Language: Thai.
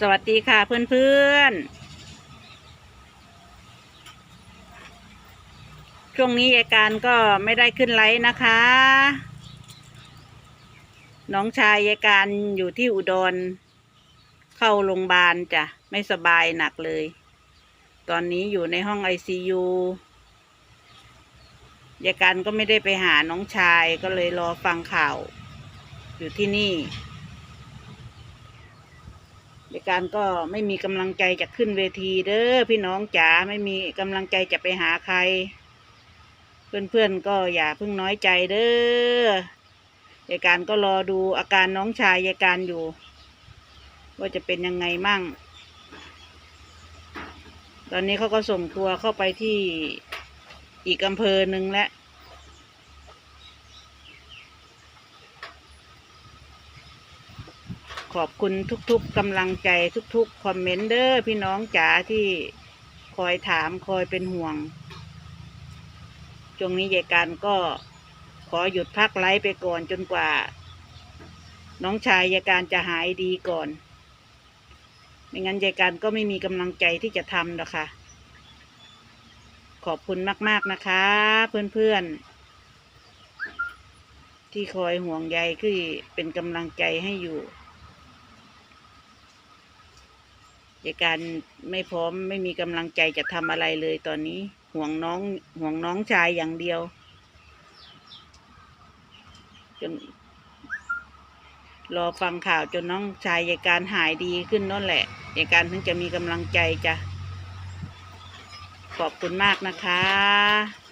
สวัสดีค่ะเพื่อนๆ ช่วงนี้ยายการก็ไม่ได้ขึ้นไลฟ์นะคะ น้องชายยายการอยู่ที่อุดร เข้าโรงพยาบาลจ้ะ ไม่สบายหนักเลย ตอนนี้อยู่ในห้องไอซียูยายการก็ไม่ได้ไปหาน้องชายก็เลยรอฟังข่าว อยู่ที่นี่ ในการก็ไม่มีกำลังใจจะขึ้นเวทีเด้อพี่น้องจ๋าไม่มีกำลังใจจะไปหาใคร เพื่อนๆก็อย่าเพิ่งน้อยใจเด้อยายการก็รอดูอาการน้องชายยายการอยู่ ว่าจะเป็นยังไงมั่ง ตอนนี้เขาก็ส่งตัวเข้าไปที่อีกอำเภอหนึ่งแล้ว ขอบคุณทุกๆกำลังใจทุกๆคอมเมนต์เด้อพี่น้องจ๋าที่คอยถามคอยเป็นห่วง ช่วงนี้ยายการก็ขอหยุดพักไลฟ์ไปก่อนจนกว่า น้องชายยายการจะหายดีก่อน ไม่งั้นยายการก็ไม่มีกำลังใจที่จะทำหรอกค่ะ ขอบคุณมาก ๆนะคะ เพื่อนๆที่คอยห่วงใยคือเป็นกำลังใจให้อยู่ ยายการไม่พร้อมไม่มีกำลังใจจะทำอะไรเลยตอนนี้ ห่วงน้องห่วงน้องชายอย่างเดียวจนรอฟังข่าวจนน้องชายยายการหายดีขึ้นนั่นแหละยายการถึงจะมีกำลังใจจ้ะขอบคุณมากนะคะ